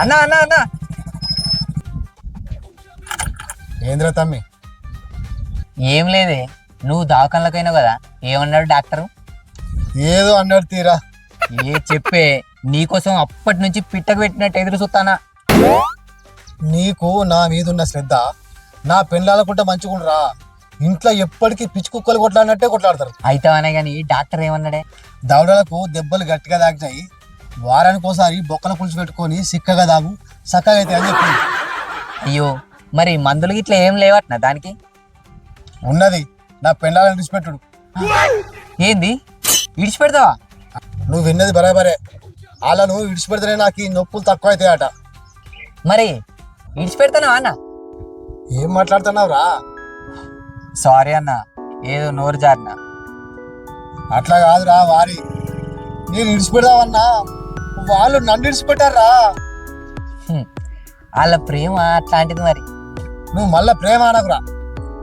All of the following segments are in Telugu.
అన్నా అన్నా అన్నా. ఏంద్ర తమ్మి? ఏం లేదే నువ్వు దవాఖానలకైనావు కదా ఏమన్నాడు డాక్టరు? ఏదో అన్నాడు తీరా. ఏ చెప్పే నీకోసం అప్పటి నుంచి పిట్టకు పెట్టినట్టు ఎదురు చూస్తానా? నీకు నా మీద ఉన్న శ్రద్ధ నా పెళ్ళాలకుంటే మంచిగుండ్రా. ఇంట్లో ఎప్పటికీ పిచ్చి కుక్కలు కొట్లాడినట్టే కొట్లాడతారు. అయితావనే కానీ డాక్టర్ ఏమన్నాడే? దవడలకు దెబ్బలు గట్టిగా తాకినాయి. వారానికి ఒకసారి బొక్కల పులుసు పెట్టుకొని సిక్కగా దాగు చక్కగా అయితే అని చెప్పింది. అయ్యో మరి మందులు గిట్ల ఏం లేవట్నా దానికి? ఉన్నది. నా పెళ్ళాలను విడిచిపెట్టుడు. ఏంది? విడిచిపెడతావా? నువ్వు విన్నది బరాబరే. వాళ్ళను విడిచిపెడితేనే నాకు ఈ నొప్పులు తక్కువ అవుతాయట మరి విడిచిపెడతానా అన్న? ఏం మాట్లాడుతున్నావురా? సారీ అన్న ఏదో నోరు జారిన. అట్లా కాదురా వారి. నేను విడిచిపెడదామన్నా. వాళ్ళు నన్ను విడిచిపెట్టారా. వాళ్ళ ప్రేమ అట్లాంటిది మరి. నువ్వు మళ్ళా ప్రేమ అనకురా.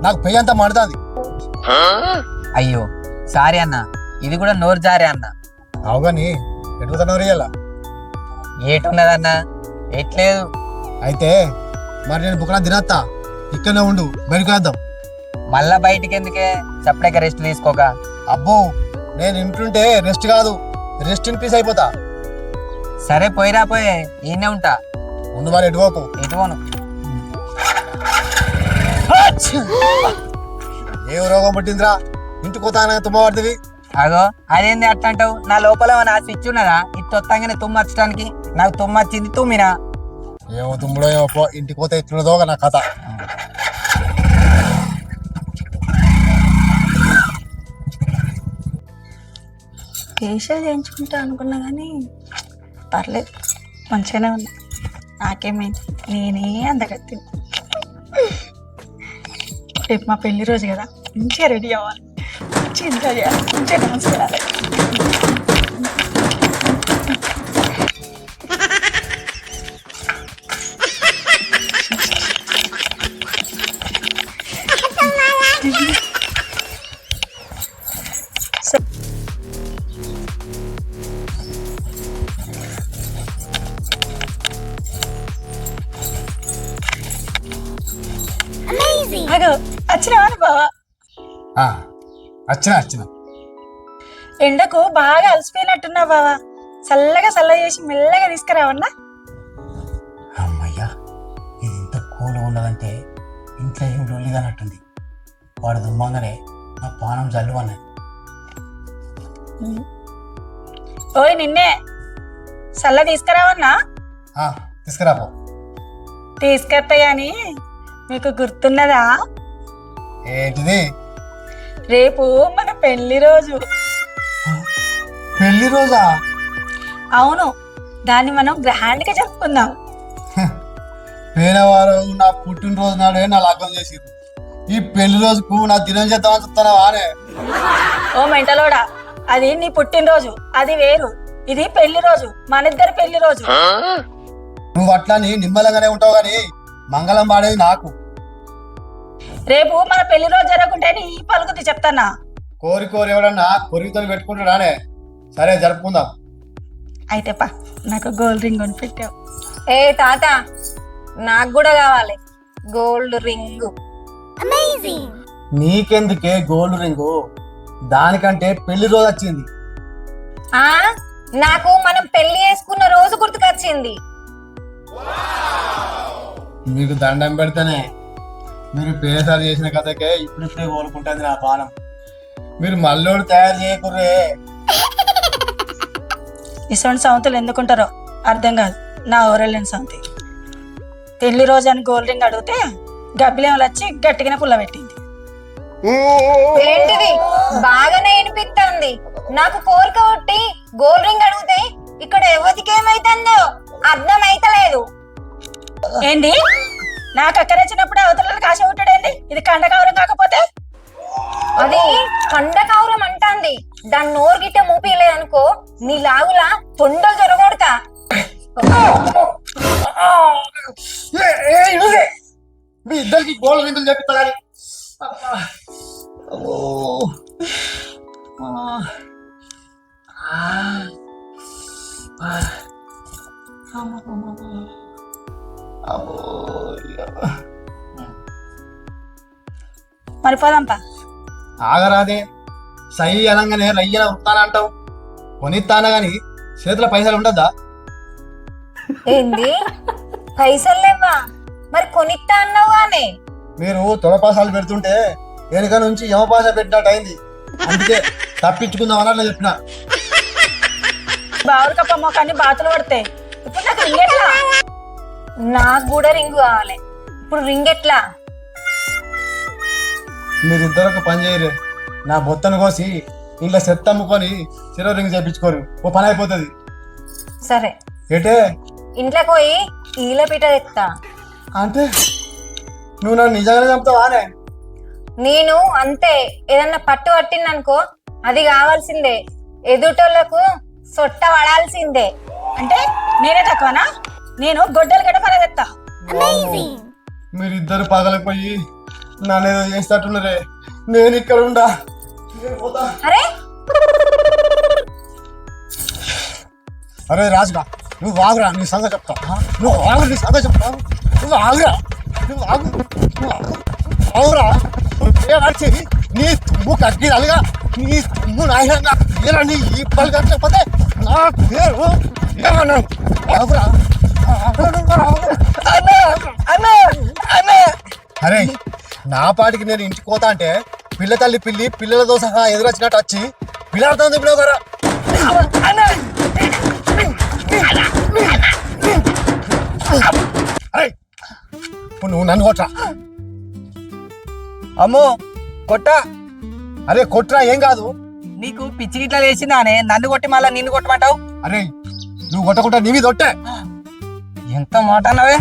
నాకు పెయ్యి అంతా మండుతుంది. అయ్యో సారీ అన్న. ఇది కూడా నోరు జారే అన్న. అవుగాని ఎటుకుతున్నావు రియల్లా ఏటున్నదన్న? ఎట్లేదు అయితే మరి నేను బుక్కన తినత్తా. ఇక్కడనే ఉండు బయటకు వేద్దాం. మళ్ళా బయటికి ఎందుకే సపరేక రెస్ట్ తీసుకోక. అబ్బో నేను ఇంటుంటే రెస్ట్ కాదు. రెస్ట్ ఇన్ పీస్ అయిపోతా. సరే పోయిరా పోయే ఈయనే ఉంటా. ముందు మరి ఎటువోకు ఎటువను ఏ రోగం పట్టిందిరా? ఇంటికి పోతానే తుమ్మబడుతుంది అగో అదేంది అట్లా అంటావు? నా లోపల నా స్విచ్ ఉన్నదా? ఇది తొత్తంగానే తుమ్మచ్చడానికి నాకు తుమ్మచ్చింది తుమ్మినా. ఏమో తుమ్ముడో ఏమో పో ఇంటికి పోతే ఎట్లున్నదో నా కథ. ఫేషియల్ చేయించుకుంటా అనుకున్నా కానీ పర్లేదు. మంచిగానే ఉంది. నాకేమైంది నేనే అందగత్తి. రేపు మా పెళ్ళి రోజు కదా. మంచిగా రెడీ అవ్వాలి. మంచిగా ఎంజాయ్ చేయాలి. మంచిగా డాన్స్ చేయాలి. వచ్చినావా బావా వచ్చిన వచ్చిన. ఎండకు బాగా అలసిపోయినట్టున్నావు బావా. చల్లగా చల్ల చేసి మెల్లగా తీసుకురావన్నా. అమ్మయ్యా ఇది ఇంత కూల్ ఉన్నదంటే ఇంట్లో ఏం లొల్లిగానట్టుంది వాడు దుమ్మంగానే నా పానం జల్లు అన్నది ఓయ్ నిన్నే చల్ల తీసుకురావన్నా? తీసుకురాపో. తీసుకొస్తా గాని మీకు గుర్తున్నదా? ఏంటిది? రేపు మన పెళ్ళి రోజు. పెళ్ళి రోజా? అవును దాన్ని మనం గ్రాండ్గా జరుపుకుందాం పేదవారు నా పుట్టినరోజు నాడే నా లగ్గం చేసిర్రు. ఈ పెళ్ళి రోజుకు నా దినం చేద్దామని చెప్తానా వానే? ఓ మెంటలోడా అది నీ పుట్టినరోజు అది వేరు. ఇది పెళ్ళి రోజు మన ఇద్దరి పెళ్ళి రోజు. నువ్వు అట్లా నిమ్మలంగానే ఉంటావు కానీ మంగళం పాడేది నాకు. రేపు మన పెళ్ళి రోజు జరగకుంటే నీ ఈ పలుకుతి చెప్తానా? కోరి కోరి ఎవడన్నా కొరిగితో పెట్టుకుంటాడానే సరే జరుపుకుందాం. అయితే పా నాకు గోల్డ్ రింగ్ కొని పెట్టావు. ఏ తాత నాకు కూడా కావాలి. Gold ring. నీకెందుకే gold ring? దానికంటే పెళ్ళి రోజు వచ్చింది. ఆ? నాకు మనం పెళ్ళి చేసుకున్న రోజు గుర్తుకొచ్చింది. మీకు దండం పెడితేనే. మీరు పేసారి చేసిన కథకే ఇప్పుడిప్పుడే కోలుకుంటుంది నా పానం మీరు మల్లోడు తయారు చేయకుర్రే. ఇటువంటి సౌంతులు ఎందుకుంటారో అర్థం కాదు. నా ఓరలేని సౌంతి. పెళ్ళి రోజు అని గోల్డ్ రింగ్ అడిగితే గబ్బిలేమలు వచ్చి గట్టిగానే పుల్ల పెట్టింది. ఏంటిది? బాగానే వినిపిస్తుంది నాకు కోరిక కొట్టి గోల్డ్ రింగ్ అడిగితే ఇక్కడ ఎవరికి ఏమైతుందో అర్థం అయితలేదు ఏంది? నాకు అక్కడ వచ్చినప్పుడే అవతల కాశ ఉంటాడేంది? ఇది కండకవరం కాకపోతే? అది కండకౌరం అంటాంది. దాని నోరు గిట్ట మూపిలేదనుకో నీ లాగులా తొండలు జరగొడతా. మీ ఇద్దరికి చెప్తారని మరి పోదాంపా ఆగరాదే. సై అనగానే రయ్యన ఉంటానంటావు కొనిస్తానా గాని చేతిలో పైసలు ఉండద్దా? ఏంది? పైసలు లేవా మరి కొనిత్తా అన్నావు గానే. మీరు తొడపాసాలు పెడుతుంటే వెనుక నుంచి యమపాస పెట్టినట్టు అయింది. అందుకే తప్పించుకుందాం అన్నట్లు చెప్పిన. బావురు కప్ప మొక్కని బాతులు పడతాయి ఇప్పుడు నాకు ఇంకెట్లా నాకు కూడా రింగు కావాలి. ఇప్పుడు రింగ్ ఎట్లా? మీరు ఇద్దరు పని చేయరు. నా బొత్తను కోసి ఇంట్లో సెత్ అమ్ముకొని చెరవ రింగ్ చేయించుకోరు ఓ పని అయిపోతుంది. సరే. ఏటే? ఇంట్లోకి పోయి ఈల పీట తెస్తా అంటే? నువ్వు నన్ను నిజంగానే చంపుతావానే నేను అంతే. ఏదన్నా పట్టు పట్టిందనుకో అది కావాల్సిందే. ఎదుటోళ్ళకు సొట్ట పడాల్సిందే. అంటే నేనే తక్కువనా? నేను గొడ్డలు గడ్డ పరగెత్తా మీరిద్దరు పగలిపోయి నన్ను ఏదో చేసేటట్టున్నారే నేను ఇక్కడ ఉండా. అరే అరే రాజుగా నువ్వు ఆగురా నీ సంగతి చెప్తా? నువ్వు ఆగు నీ సంగతి చెప్తా నువ్వు ఆగురా నువ్వు ఆగు నువ్వు ఆగు. ఆగురా పేరడిచి నీ తుమ్ము కక్కి అలిగా నీ తుమ్ము నాయన పేరు నీ ఈ పలు కట్టకపోతే నా పేరు ఏమన్నా ఆగురా. అరే నా పాటికి నేను ఇంటికి పోతా అంటే పిల్ల తల్లి పిల్లి పిల్లలతో సహా ఎదురొచ్చినట్టు వచ్చి పిల్లలతో దింపినావు కదా. అరే ఇప్పుడు నువ్వు నన్ను కొట్రా అమ్మో కొట్ట? అరే కొట్రా ఏం కాదు. నీకు పిచ్చి గిట్లా లేచిందానే నన్ను కొట్టి మళ్ళీ నిన్ను కొట్టమంటావు? అరే నువ్వు కొట్టకుండా నీ మీద కొట్టే ఎంత మాట అన్నవే?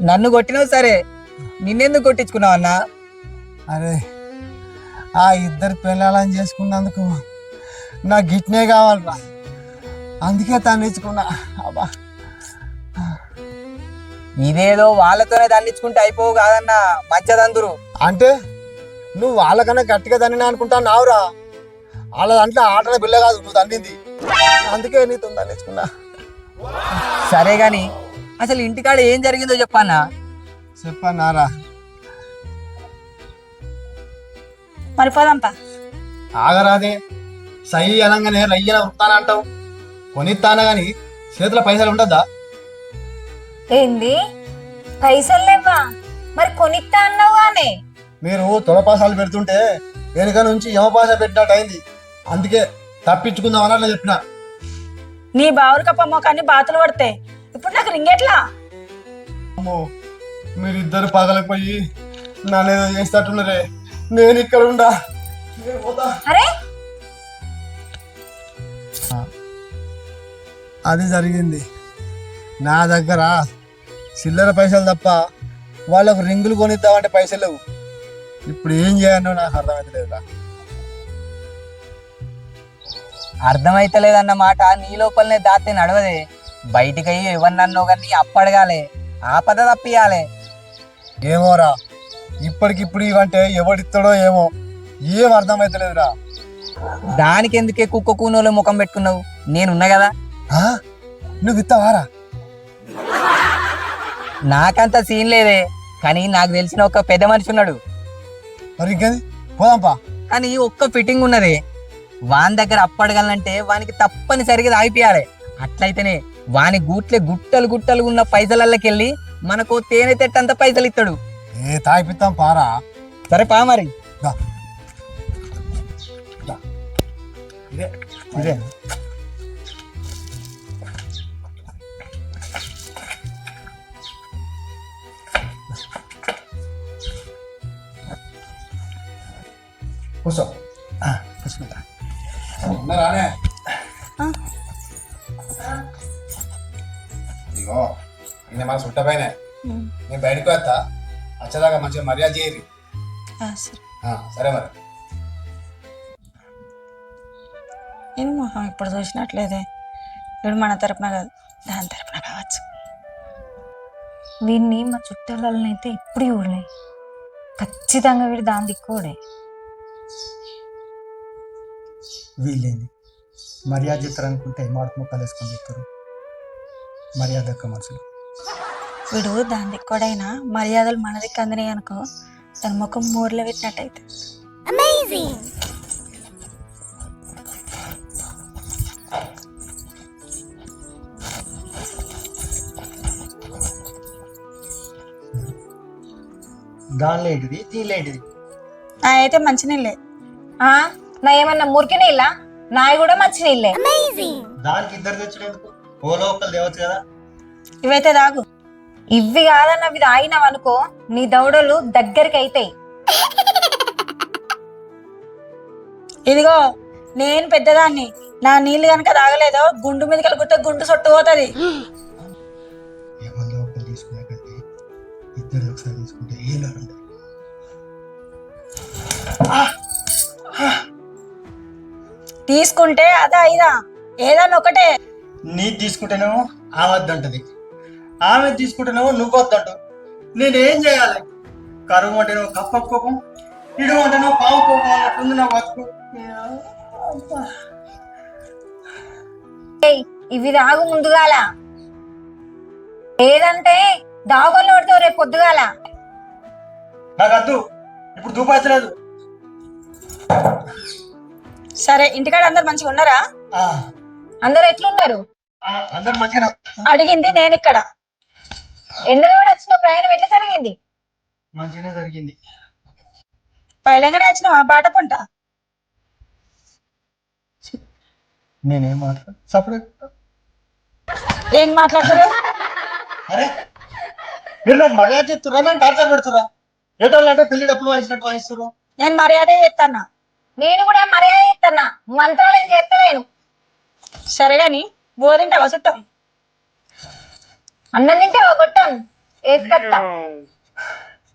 నన్ను కొట్టినావు సరే. నిన్నెందుకు కొట్టించుకున్నావు అన్నా? అరే ఆ ఇద్దరు పిల్లలని చేసుకున్నందుకు నా గిట్నే కావాలరా. అందుకే తన్నించుకున్నా అబ్బా. ఇదేదో వాళ్ళతోనే దండించుకుంటే అయిపోవు కాదన్న మధ్యదందురు. అంటే? నువ్వు వాళ్ళకన్నా గట్టిగా తన్నినా అనుకుంటా నావురా. వాళ్ళ దాంట్లో ఆటల బిల్ల కాదు నువ్వు తన్నింది అందుకే నీతో తన్నించుకున్నా సరే గాని అసలు ఇంటికాడ ఏం జరిగిందో చెప్పన్నా? చెప్పన్నారా మరి పోదాంపా ఆగరాదే. సై అనగానే రయ్యన ఉంటానంటావు కొనిస్తానా గాని చేతిలో పైసలు ఉండద్దా? ఏంది? పైసలు లేవా మరి కొనిత్తా అన్నావు గానే. మీరు తొడపాసాలు పెడుతుంటే వెనుక నుంచి యమపాస పెట్టినట్టు అయింది. అందుకే తప్పించుకుందాం అన్నట్లు చెప్పిన. నీ బావురు కప్ప మొక్కని బాతులు పడతాయి. ఇప్పుడు నాకు రింగెట్లా అమ్మో మీరిద్దరు పగలిపోయి నన్ను ఏదో చేసేటట్టున్నారే నేను ఇక్కడ ఉండా. అరే అది జరిగింది. నా దగ్గర చిల్లర పైసలు తప్ప వాళ్ళకు రింగులు కొనిద్దామంటే పైసలు లేవు. ఇప్పుడు ఏం చేయాలో నాకు అర్థమవుతలేదురా అర్థమైతలేదన్న మాట నీ లోపలనే దాతే నడవదే. బయటికి అయ్యి ఎవరినన్నో కానీ అప్పడగాలే. ఆపద తప్పియాలే. ఏమోరా ఇప్పటికిప్పుడు ఇవంటే ఎవడిస్తాడో ఏమో. ఏం అర్థమవుతలేదురా దానికి ఎందుకే కుక్క కూనోలో ముఖం పెట్టుకున్నావు? నేనున్నా కదా? నువ్వు ఇస్తావారా నాకంత సీన్ లేదే కానీ నాకు తెలిసిన ఒక పెద్ద మనిషి ఉన్నాడు. మరి ఇంకేంది? పోదాంపా కానీ ఒక్క ఫిట్టింగ్ ఉన్నది. వాని దగ్గర అప్పడగలంటే వానికి తప్పనిసరిగా తాగిపియాలి. అట్లయితేనే వాని గూట్లే గుట్టలు గుట్టలు ఉన్న పైసలల్లకెళ్ళి మనకు తేనె తెట్టంత పైసలు ఇస్తాడు ఏ తాగిపిస్తాం పారా. సరే పా మరి. ఇదే. కూర్చో. ఆ, కూర్చుంటా ఉన్నారానే ఇగో ఈయన మన చుట్టపైన నేను బయటకు వస్తా. వచ్చేదాకా మంచిగా మర్యాద చేయరు ఆ, సరే. మరి. ఏం మొహం ఇప్పుడు చూసినట్లేదే? వీడు మన తరపున కాదు దాని తరపున కావచ్చు. వీడిని మా చుట్టాలనైతే ఇప్పుడు చూడలే. ఖచ్చితంగా వీడు దాని దిక్కోడే వీళ్ళేంది మర్యాద చెప్తారు అనుకుంటే మాట ముక్కలు వేసుకొని చెప్తారు మర్యాద మనుషులు వీడు దాని దిక్కుడైనా మర్యాదలు మన దిక్కు అందినాయి అనుకో తన ముఖం మూరలో పెట్టినట్టయితే. దానిలో ఏంటిది? దీనిలో ఏంటిది? అయితే మంచినీళ్ళే. ఆ? నా ఏమన్నా మురికి నీళ్ళ నాయి కూడా మంచి నీళ్ళే దానికి ఇద్దరు ఓలో తేవచ్చు కదా? ఇవైతే తాగు. ఇవి కాదన్న ఇవి తాగినావు అనుకో నీ దౌడలు దగ్గరికి అయితాయి. ఇదిగో నేను పెద్దదాన్ని. నా నీళ్ళు కనుక తాగలేదో గుండు మీద కలిపితే గుండు సొట్టు పోతుంది. తీసుకుంటే తీసుకుంటే అదా ఇదా? ఏదన్నా ఒకటే. నీది తీసుకుంటేనేమో ఆమె వద్దంటది. ఆమె తీసుకుంటేనేమో నువ్వు వద్దంటు నేనేం చేయాలి? కరువు అంటేనేమో కప్ప కోపం ఇడు అంటేనేమో పావు కోపం అన్నట్టుంది నా బతుకు. ఏయ్, ఇవి తాగు ముందుగాల. లేదంటే దాగోళ్ళు పడతావు రేపు పొద్దుగాల. నాకు వద్దు ఇప్పుడు దూపాయతలేదు సరే ఇంటికాడ అందరు మంచిగా ఉన్నారా? అందరు ఎట్లున్నారు? మంచిగా అడిగింది నేను ఇక్కడ. ఎండలో కూడా వచ్చిన ప్రయాణం ఎట్లా జరిగింది? మంచిగానే జరిగింది. పైలంగానే వచ్చిన బాట పంట? నేనేం మాట్లాడు ఏం మాట్లాడతారు? మీరు నాకు మర్యాద చెప్తురా నన్ను టార్చర్ పెడుతురా ఏటోళ్ళంటే పెళ్ళి డబ్బులు వాయించినట్టు వాయిస్తురు నేను మర్యాద చేస్తానా నేను కూడా మర్యాద చేస్తున్నా మంత్రాలు చేస్తలేను సరే గాని బోధింట వసటం అన్నం తింటే కొట్టాం వేసుకొస్తా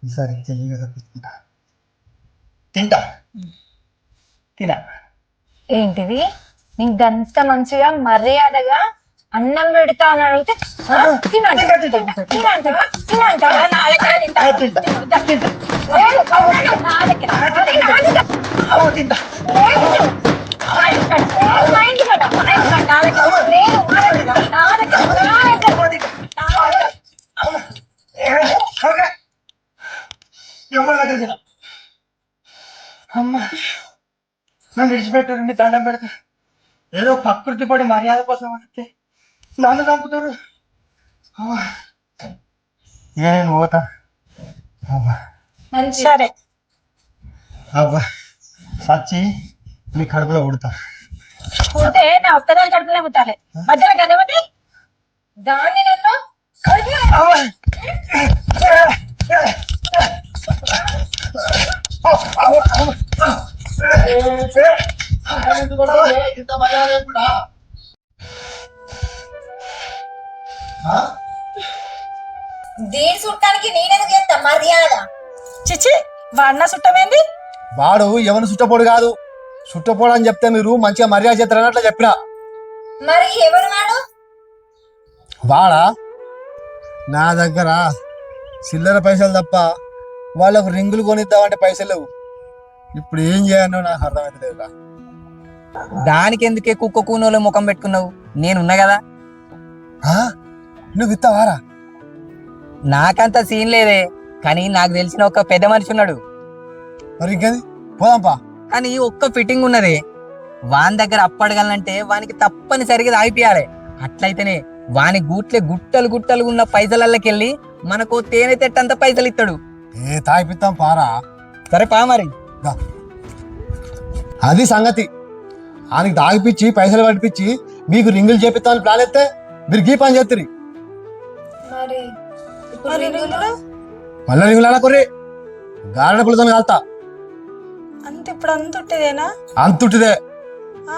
ఈసారి చెయ్యిగా తప్పించుకుంటా తింటా. తినా. ఏంటిది? నీకు గంత మంచిగా మర్యాదగా అన్నం పెడతా అని అడిగితే "ఆ, తినంటావా? తినంటావా? తినంటావా? నా దగ్గర తింటా. దగ్గర. తింటా. అమ్మా నన్ను విడిచిపెట్టారండి దండం పెడతా. ఏదో ప్రకృతి పడి మర్యాద కోసం వస్తే నన్ను చంపుతారు. నేను పోతా. మంచి సరే. అబ్బా. సచ్చి మీ కడుపులో ఉడతా పోతే నా ఒక్కదాని కడుపులే ముట్టాలి మధ్యలో గదవతి దాన్ని నన్ను దీని చుట్టానికి నేనెందుకు చేస్తా? మర్యాద. చిచ్చి వాడిన చుట్టమేంది వాడు ఎవరు చుట్టపోడు కాదు. చుట్టపోడు అని చెప్తే మీరు మంచిగా మర్యాద చేస్తారని అట్లా చెప్పిన. మరి ఎవరు వాడు? వాడా? నా దగ్గర చిల్లర పైసలు తప్ప వాళ్ళకు రింగులు కొనిద్దామంటే పైసలు లేవు. ఇప్పుడు ఏం చేయాలో నాకు అర్థమవుతలేదు దానికి ఎందుకే కుక్క కూనోలో ముఖం పెట్టుకున్నావు? నేనున్నా కదా. నువ్వు ఇస్తావారా నాకంత సీన్ లేదే కానీ నాకు తెలిసిన ఒక పెద్ద మనిషి ఉన్నాడు. మరి ఇంకేది పోదాంపా. కానీ ఒక్క ఫిట్టింగ్ ఉన్నది. వాని దగ్గర అప్పడగలంటే వానికి తప్పనిసరిగా తాగిపియాలి. అట్లయితేనే వాని గూట్లే గుట్టలు గుట్టలు ఉన్న పైసలల్లకెళ్ళి మనకు తేనె తెట్టంత పైసలు ఇస్తాడు ఏ తాగిపిస్తాం పారా. సరే పా మరి. అది సంగతి. ఆయనకి తాగిపిచ్చి పైసలు పట్టిపించి మీకు రింగులు చేపిస్తామని ప్లాన్ ఎత్తే మీరు గీ పని చేస్తారు మరి మరి రింగులు? మళ్ళీ రింగులు ఆడకుర్రి గారెడ పులతో కాల్తా. అంత ఇప్పుడు అంత ఉంటేదేనా అంతుంటిదే ఆ?